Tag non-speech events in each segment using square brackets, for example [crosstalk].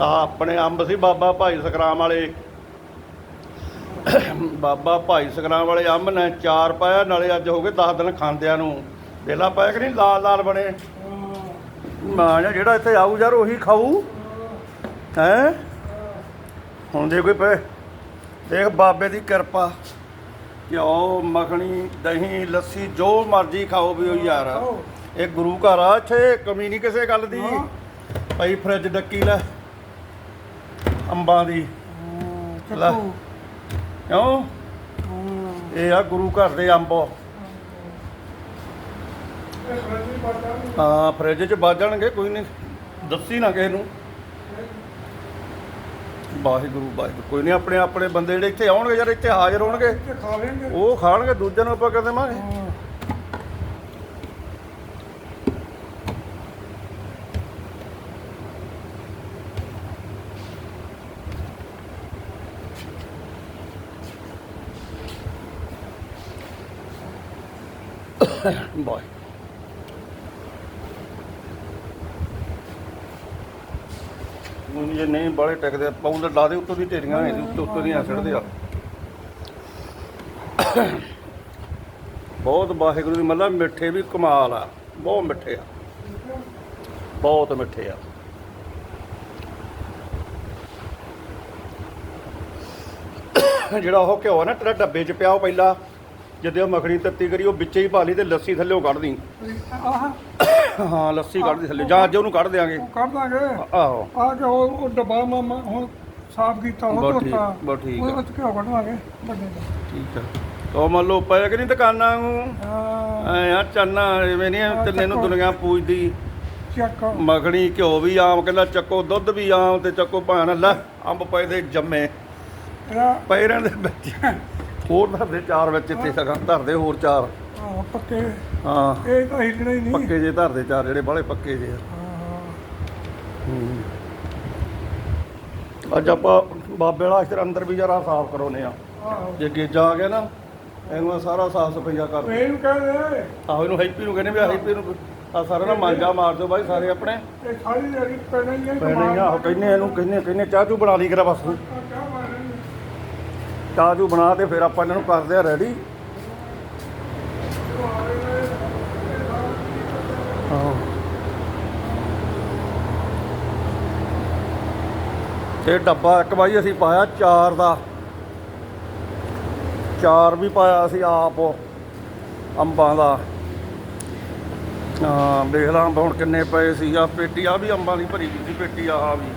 ਆ ਆਪਣੇ ਅੰਬ ਸੀ ਬਾਬਾ ਭਾਈ ਸਕਰਾਮ ਵਾਲੇ। ਬਾਬਾ ਭਾਈ ਸਕਰਾਮ ਵਾਲੇ ਅੰਬ ਨੇ ਚਾਰ ਪਾਇਆ ਨਾਲੇ ਅੱਜ ਹੋ ਗਏ 10 ਦਿਨ ਖਾਂਦਿਆਂ ਨੂੰ। ਵੇਲਾ ਪਾਇਆ ਕਿ ਨਹੀਂ? ਲਾਲ ਲਾਲ ਬਣੇ। ਮਾਂ ਜਿਹਾ ਜਿਹੜਾ ਇੱਥੇ ਆਊ ਯਾਰ ਉਹੀ ਖਾਊ। ਹੈ? ਹੁਣ ਜੇ ਕੋਈ ਪਏ। ਦੇਖ ਬਾਬੇ ਦੀ ਕਿਰਪਾ। ਘਿਓ ਮੱਖਣੀ ਦਹੀਂ ਲੱਸੀ ਜੋ ਮਰਜ਼ੀ ਖਾਓ ਵੀ ਉਹ ਯਾਰ। ਇਹ ਗੁਰੂ ਘਰ ਆ ਇੱਥੇ ਕਮੀ ਨਹੀਂ ਕਿਸੇ ਗੱਲ ਦੀ। ਭਾਈ ਫਰਿੱਜ ਡੱਕੀ ਲੈ। ਅੰਬਾਂ ਦੀ। ਲੈ। ਕਿਉਂ? ਇਹ ਆ ਗੁਰੂ ਘਰ ਦੇ ਅੰਬ। ਹਾਂ ਫਰਿੱਜ 'ਚ ਬਾਜਣਗੇ ਕੋਈ ਨਹੀਂ ਦੱਸੀ ਨਾ ਕਿਸੇ ਨੂੰ। ਵਾਹਿਗੁਰੂ ਵਾਹਿਗੁਰੂ। ਕੋਈ ਨਹੀਂ ਆਪਣੇ ਆਪਣੇ ਬੰਦੇ ਜਿਹੜੇ ਇੱਥੇ ਆਉਣਗੇ ਯਾਰ ਇੱਥੇ ਹਾਜ਼ਰ ਹੋਣਗੇ। ਤੇ ਖਾ ਲੈਣਗੇ। ਉਹ ਖਾਣਗੇ ਦੂਜਿਆਂ ਨੂੰ ਆਪਾਂ ਕਰ ਦੇਵਾਂਗੇ। [laughs] ਹਾਂ। ਹੁਣ ਜੇ ਨਹੀਂ ਬਾਲੇ ਟਿਕਦੇ ਪਾਉਂਦੇ ਲਾ ਦੇ, ਉੱਤੋਂ ਦੀ ਢੇਰੀਆਂ ਨੇ ਉੱਤੋਂ ਉੱਤੋਂ ਦੀਆਂ ਛੱਡਦੇ ਆ। ਬਹੁਤ ਵਾਹਿਗੁਰੂ ਦੀ ਮਤਲਬ ਮਿੱਠੇ ਵੀ ਕਮਾਲ ਆ। ਬਹੁਤ ਮਿੱਠੇ ਆ। ਬਹੁਤ ਮਿੱਠੇ ਆ। ਜਿਹੜਾ ਉਹ ਘਿਓ ਨਾ ਤੇਰਾ ਡੱਬੇ 'ਚ ਪਿਆ ਉਹ ਪਹਿਲਾਂ ਜਦੋਂ ਉਹ ਮੱਖਣੀ ਤੱਤੀ ਕਰੀ ਉਹ ਵਿੱਚੇ ਹੀ ਪਾ ਲਈ ਤੇ ਲੱਸੀ ਥੱਲੇੋਂ ਕੱਢ ਦੀ। ਆਹ। ਹਾਂ ਲੱਸੀ ਕੱਢ ਦੀ ਥੱਲੇ। ਜਾਂ ਅੱਜ ਉਹਨੂੰ ਕੱਢ ਉਹ ਕਰ ਦਾਂਗੇ। ਆਹੋ। ਆ ਕੇ ਉਹ ਉਹ ਡੱਬਾ ਮਾਮਾ ਹੁਣ ਸਾਫ਼ ਕੀਤਾ ਉਹ ਬਸ ਠੀਕ- ਧੋਤਾ ਬਸ ਠੀਕ। ਉਹਦੇ ਆ। ਵਿੱਚ ਘਿਓ ਕੱਢਵਾਂਗੇ ਵੱਡੇ ਦਾ। ਠੀਕ ਆ। ਉਹ ਮੰਨ ਲਓ ਪਏ ਕਿ ਨਹੀਂ ਦੁਕਾਨਾਂ ਨੂੰ ਹਾਂ। ਆ ਚੰਨਾ ਐਵੇਂ ਨਹੀਂ ਤਿੰਨੇ ਨੂੰ ਦੁਨੀਆ ਪੂਜਦੀ। ਚੈੱਕ। ਮੱਖਣੀ ਘਿਓ ਵੀ ਆਮ ਕਹਿੰਦਾ ਚੱਕੋ ਦੁੱਧ ਵੀ ਆਮ ਤੇ ਚੱਕੋ ਭਾਣ। ਲੈ ਅੰਬ ਪਏ ਦੇ ਜੰਮੇ। ਇਹਦਾ ਪਏ ਰਹਿਣ ਦੇ ਵਿੱਚ। ਹੋਰ ਧਰਦੇ ਚਾਰ ਵਿੱਚ ਇੱਥੇ ਸਗਾਂ ਧਰਦੇ ਹੋਰ ਚਾਰ। ਆਹ, ਪੱਕੇ। ਹਾਂ। ਇਹ ਤਾਂ ਹਿੱਲਣਾ ਹੀ ਨਹੀਂ। ਪੱਕੇ ਜੇ ਧਰਦੇ ਚਾਰ ਜਿਹੜੇ ਬਾਲੇ ਪੱਕੇ ਜੇ ਆ। ਹਾਂ, ਅੱਜ ਆਪਾਂ ਬਾਬੇ ਵਾਲਾ ਅਸ਼ਰ ਅੰਦਰ ਵੀ ਜਰਾ ਸਾਫ਼ ਕਰਾਉਨੇ ਆ ਆਹੋ। ਜੇ ਗੇਜਾ ਆ ਗਿਆ ਨਾ ਇਹਨੂੰ ਸਾਰਾ ਸਾਫ਼ ਸਫਾਈਆ ਕਰ ਉਹ ਇਹਨੂੰ ਕਹਿੰਦੇ ਆਹੋ ਇਹਨੂੰ ਹੈਪੀ ਨੂੰ ਕਹਿੰਦੇ ਵੀ ਹੈਪੀ ਨੂੰ ਆ ਸਾਰਾ ਨਾ ਮਾਂਜਾ ਮਾਰ ਦਿਓ ਬਾਈ ਸਾਰੇ ਆਪਣੇ। ਇਹ ਸਾਰੀ ਦਿਹਾੜੀ ਪੈਣਾ ਹੀ ਹੈ ਪੈਣੇ ਆ ਆਹੋ ਕਹਿੰਦੇ ਇਹਨੂੰ ਕਹਿੰਦੇ ਕਹਿੰਦੇ ਚਾਹ ਚੂ ਬਣਾ ਲਈ ਕਰਾ ਬਸ। ਚਾਹ ਚੂ ਬਣਾ ਤੇ ਫਿਰ ਆਪਾਂ ਇਹਨਾਂ ਨੂੰ ਕਰਦੇ ਆ ਰੈਡੀ ਤੇ ਡੱਬਾ ਇੱਕ ਵਾਰੀ ਅਸੀਂ ਪਾਇਆ ਚਾਰ ਦਾ। ਚਾਰ ਵੀ ਪਾਇਆ ਅਸੀਂ ਆਪ ਅੰਬਾਂ ਦਾ। ਹਾਂ, ਦੇਖ ਲਾਂ ਹੁਣ ਕਿੰਨੇ ਪਏ ਸੀ। ਆ ਪੇਟੀ ਆ ਵੀ ਅੰਬਾਂ ਦੀ ਭਰੀ ਸੀ ਪੇਟੀ ਆ ਆ ਵੀ।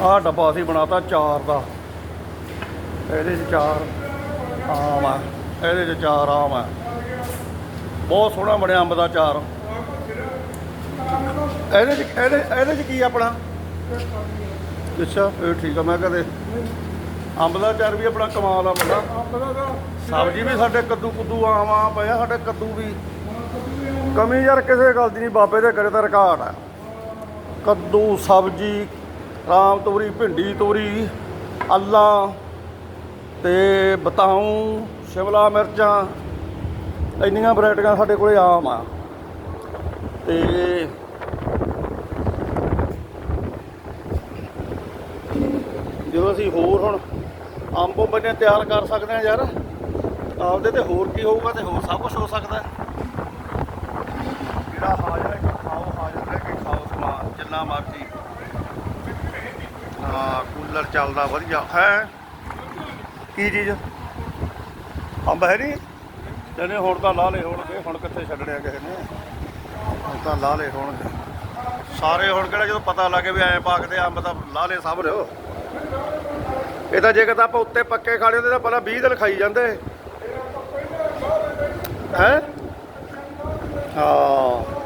ਆਹ ਡੱਬਾ ਅਸੀਂ ਬਣਾਤਾ ਚਾਰ ਦਾ। ਇਹਦੇ 'ਚ ਚਾਰ ਆਮ ਆ, ਇਹਦੇ 'ਚ ਚਾਰ ਆਮ ਆ। ਬਹੁਤ ਸੋਹਣਾ ਬਣਿਆ ਅੰਬ ਦਾ ਚਾਰ। ਇਹਦੇ 'ਚ, ਇਹਦੇ ਇਹਦੇ 'ਚ ਕੀ ਆਪਣਾ? ਅੱਛਾ, ਇਹ ਠੀਕ ਆ, ਮੈਂ ਕਦੇ ਅੰਬ ਦਾ ਚਾਰ ਵੀ ਆਪਣਾ ਕਮਾਲ ਆ ਬੰਦਾ। ਸਬਜ਼ੀ ਵੀ ਸਾਡੇ ਕੱਦੂ ਕੁੱਦੂ ਆਮ ਆ, ਪਿਆ ਸਾਡੇ ਕੱਦੂ ਵੀ। ਕਮੀ ਯਾਰ ਕਿਸੇ ਗੱਲ ਦੀ ਨਹੀਂ, ਬਾਬੇ ਦੇ ਕਰੇ ਤਾਂ ਰਿਕਾਰਡ ਆ। ਕੱਦੂ, ਸਬਜ਼ੀ, ਰਾਮ ਤੋਰੀ, ਭਿੰਡੀ ਤੋਰੀ, ਅੱਲਾ। ਤੇ ਬਤਾਉ ਸ਼ਿਮਲਾ ਮਿਰਚਾਂ, ਇੰਨੀਆਂ ਵੈਰਾਈਟੀਆਂ ਸਾਡੇ ਕੋਲੇ ਆਮ ਆ। ਤੇ ਜਦੋਂ ਅਸੀਂ ਹੋਰ ਹੁਣ ਅੰਬੋ ਬੰਨੇ ਤਿਆਰ ਕਰ ਸਕਦੇ ਆ ਯਾਰ, ਆਪਦੇ ਤੇ ਹੋਰ ਕੀ ਹੋਊਗਾ ਤੇ ਹੋਰ ਸਭ ਕੁਝ ਹੋ ਸਕਦਾ। ਜਿਹੜਾ ਹਾਜ਼ਰ ਹੈ, ਖਾਓ, ਹਾਜ਼ਰ ਰਹਿ ਕੇ ਖਾਓ ਸਮਾਨ, ਜਿੰਨਾ ਮਰਜ਼ੀ। ਹਾਂ, ਕੂਲਰ ਚੱਲਦਾ ਵਧੀਆ, ਹੈ? ਕੀ ਚੀਜ਼? ਅੰਬ ਹੈ ਨਹੀਂ? ਕਹਿੰਦੇ ਹੁਣ ਤਾਂ ਲਾ ਲੇ ਹੋਣਗੇ, ਹੁਣ ਕਿੱਥੇ ਛੱਡਣਿਆ ਕਿਸੇ ਨੇ? ਹੁਣ ਤਾਂ ਲਾ ਲੇ ਹੋਣਗੇ। ਸਾਰੇ ਹੁਣ ਕਿਹੜਾ ਜਦੋਂ ਪਤਾ ਲੱਗੇ ਵੀ ਐਂ ਪਾਕਦੇ ਅੰਬ ਤਾਂ ਲਾ ਲੇ ਸਭ ਰਿਓ ਇਹ ਤਾਂ ਜੇਕਰ ਤਾਂ ਆਪਾਂ ਉੱਤੇ ਪੱਕੇ ਖਾਣੇ ਹੁੰਦੇ ਤਾਂ ਪਹਿਲਾਂ 20 ਦਿਨ ਖਾਈ ਜਾਂਦੇ। ਹੈ? ਹਾਂ।